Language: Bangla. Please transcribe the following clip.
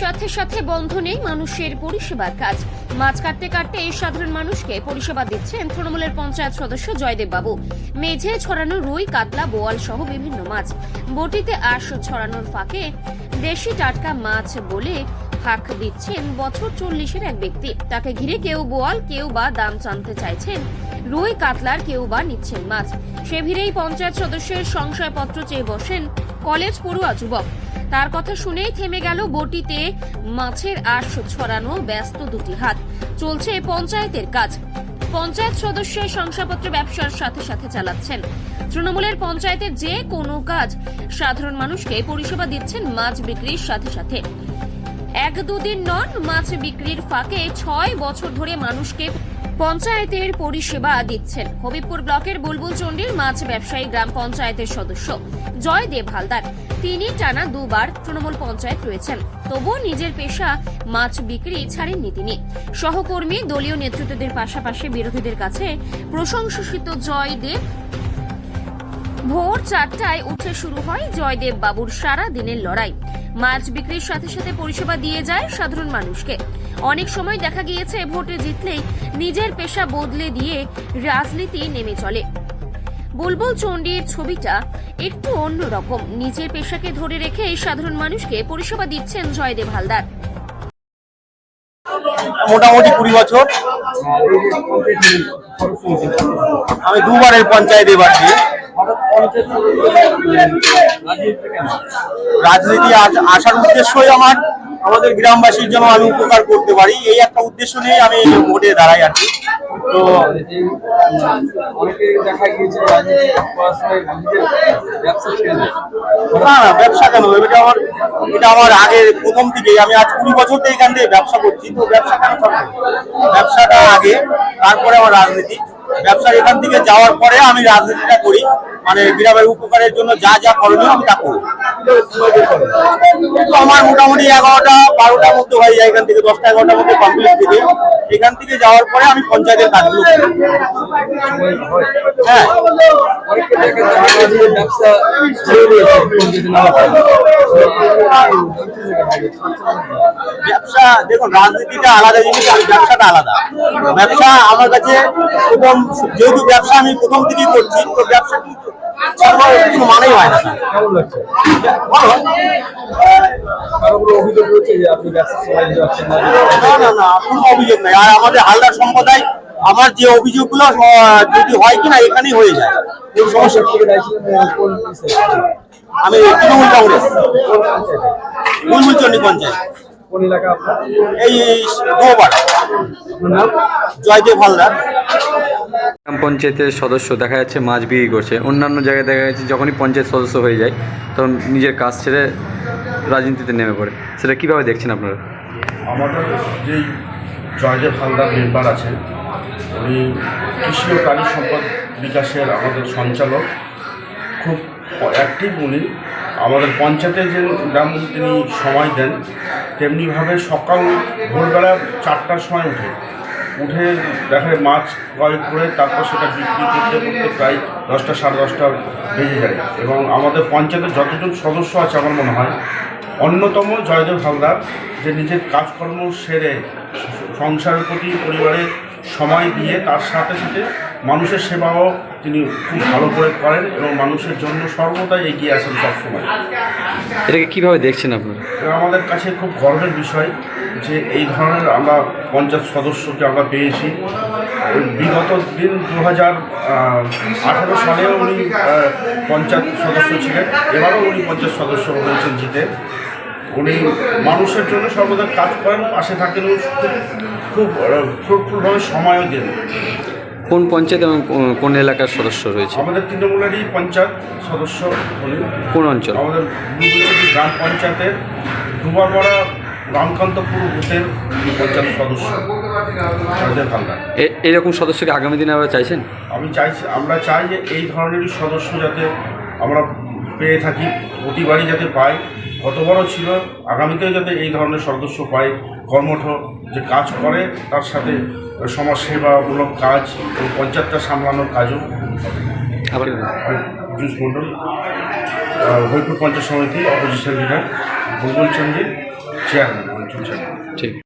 সাথে সাথে বন্ধ নেই মানুষের পরিষেবার কাজ। মাছ কাটতে কাটতে এই সাধারণ মানুষকে পরিষেবা দিচ্ছেন তৃণমূলের পঞ্চায়েত সদস্য জয়দেব বাবু। মেঝে ছড়ানো রুই, কাতলা, বোয়াল সহ বিভিন্ন মাছ। বটিতে আশ ছড়ানোর ফাঁকে দেশি টাটকা মাছ বলে ফাঁক দিচ্ছেন বছর চল্লিশের এক ব্যক্তি। তাকে ঘিরে কেউ বোয়াল, কেউ বা দাম জানতে চাইছেন রুই, কাতলার কেউ বা নিচ্ছেন মাছ। সে ভিড়েই পঞ্চায়েত সদস্যের সংশয়পত্র চেয়ে বসেন কলেজ পড়ুয়া যুবক। তার কথা শুনেই থেমে গেল বটিতে মাছের আশ ছড়ানো ব্যস্ত দুটি হাত। চলছে পঞ্চায়েতের কাজ। পঞ্চায়েত সদস্যের শংসাপত্র ব্যবসার সাথে সাথে চালাচ্ছেন। তৃণমূলের পঞ্চায়েতের যে কোনো কাজ সাধারণ মানুষকে পরিষেবা দিচ্ছেন মাছ বিক্রির সাথে সাথে। এক দুদিন নন মাছ বিক্রির ফাঁকে ছয় বছর ধরে মানুষকে পঞ্চায়েতের পরিষেবা দিচ্ছেন। হবিবপুর ব্লকের বুলবুল চণ্ডীর মাছ ব্যবসায়ী গ্রাম পঞ্চায়েতের সদস্য জয় দেব হালদার। তিনি টানা দুবার তৃণমূল পঞ্চায়েত রয়েছেন। তবুও নিজের পেশা মাছ বিক্রি ছাড়েননি তিনি। সহকর্মী দলীয় নেতৃত্বদের পাশাপাশি বিরোধীদের কাছে প্রশংসিত জয় দেব ভোর চারটায় উঠে শুরু হয় জয়দেব বাবুর সারা দিনের লড়াই। মাছ বিক্রির সাথে সাথে পরিষেবা দিয়ে যায় সাধারণ মানুষকে। অনেক সময় দেখা গিয়েছে ভোটে জিতলেই নিজের পেশা বদলে দিয়ে রাজনীতি নেমে চলে। বুলবুল চণ্ডীর ছবিটা একটু অন্যরকম নিজের পেশাকে ধরে রেখে সাধারণ মানুষকে পরিষেবা দিচ্ছেন জয়দেব হালদার। মোটামুটি কুড়ি বছর। আমি দুবারের পঞ্চায়েত এবার রাজনীতি আস- আসার উদ্দেশ্যই আমার, আমাদের গ্রামবাসীর জন্য আমি উপকার করতে পারি। এই একটা উদ্দেশ্য নিয়ে আমি ভোটে দাঁড়াই আর তো। না ব্যবসা কেন? এটা আমার এটা আমার প্রথম আমি আজ কুড়ি এখান থেকে ব্যবসা করছি। তো ব্যবসা কেন ব্যবসাটা আগে, তারপরে আমার রাজনীতি। ব্যবসা এখান থেকে যাওয়ার পরে আমি রাজনীতিটা করি। মানে গ্রামের উপকারের জন্য যা যা করণীয় আমি তা করি। তো আমার মোটামুটি এগারোটা, বারোটার মধ্যে হয়ে যায় এখান থেকে, দশটা, এগারোটার মধ্যে কমপ্লিট থেকে এখান থেকে যাওয়ার পরে আমি পঞ্চায়েতের কাজগুলো হ্যাঁ। ব্যবসা দেখুন রাজনীতিটা আলাদা জিনিস আর ব্যবসাটা আলাদা। ব্যবসা আমার কাছে প্রথম যেহেতু ব্যবসা আমি প্রথম থেকেই করছি তো ব্যবসা কিন্তু মানেই হয় না। কেমন লাগছে? অভিযোগ রয়েছে যে আপনি ব্যবসা না? না না কোনো অভিযোগ নেই। আর আমাদের হালদার সম্প্রদায় আমার যে অভিযোগগুলো যদি হয় কিনা এখানেই হয়ে যায়। কোনো সমস্যা আমি তৃণমূল কংগ্রেস। কোন পঞ্চায়েত কোন এলাকা আপনার এই দুবার জয়দেব হালদার। গ্রাম পঞ্চায়েতের সদস্য দেখা যাচ্ছে মাছ বিক্রি করছে। অন্যান্য জায়গায় দেখা যাচ্ছে যখনই পঞ্চায়েত সদস্য হয়ে যায় তখন নিজের কাজ ছেড়ে রাজনীতিতে নেমে পড়ে। সেটা কীভাবে দেখছেন আপনারা? আমাদের যেই জয়দেব হালদার মেম্বার আছেন উনি কৃষি ও প্রাণী সম্পদ বিকাশের আমাদের সঞ্চালক। খুব অ্যাক্টিভ উনি। আমাদের পঞ্চায়েতে যে গ্রাম তিনি সময় দেন, তেমনিভাবে সকাল ভোরবেলা চারটার সময় উঠে। উঠে দেখা মাছ ক্রয় করে তারপর সেটা বিক্রি করতে করতে প্রায় দশটা, সাড়ে দশটা বেজে যায়। এবং আমাদের পঞ্চায়েতের যতজন সদস্য আছে আমার মনে হয়, অন্যতম জয়দেব হালদার, যে নিজের কাজকর্ম সেরে সংসারের প্রতি পরিবারের সময় দিয়ে তার সাথে সাথে মানুষের সেবাও তিনি খুব ভালো করে করেন এবং মানুষের জন্য সর্বদাই এগিয়ে আসেন সবসময় এটাকে কীভাবে দেখছেন আপনারা আমাদের কাছে খুব গর্বের বিষয় যে এই ধরনের আমরা পঞ্চায়েত সদস্যকে আমরা পেয়েছি বিগত দিন দু হাজার আঠারো সালেও উনি পঞ্চায়েত সদস্য ছিলেন এবারও উনি পঞ্চায়েত সদস্য হয়েছেন জিতে উনি মানুষের জন্য সর্বদা কাজ করেন পাশে থাকেন খুব ফ্রুটফুলভাবে সময়ও দেন কোন পঞ্চায়েত এবং কোন এলাকার সদস্য রয়েছে? আমাদের তৃণমূলেরই পঞ্চায়েত সদস্য কোন অঞ্চল? আমাদের গ্রাম পঞ্চায়েতের। দুবারপাড়া রামকান্তপুর বুথের পঞ্চায়েত সদস্য এরকম সদস্যকে আগামী দিনে আমরা চাইছেন? আমি চাইছি আমরা চাই যে এই ধরনেরই সদস্য যাতে আমরা পেয়ে থাকি প্রতিবারই যাতে পাই। গতবারও ছিল আগামীতেও যাতে এই ধরনের সদস্য পায় কর্মঠ যে কাজ করে তার সাথে সমাজসেবামূলক কাজ এবং পঞ্চায়েতটা সামলানোর কাজও জুস মণ্ডল হরিপুর পঞ্চায়েত সমিতি অপোজিশন লিডার চেয়ারম্যান অঞ্চল চেয়ারম্যান ঠিক।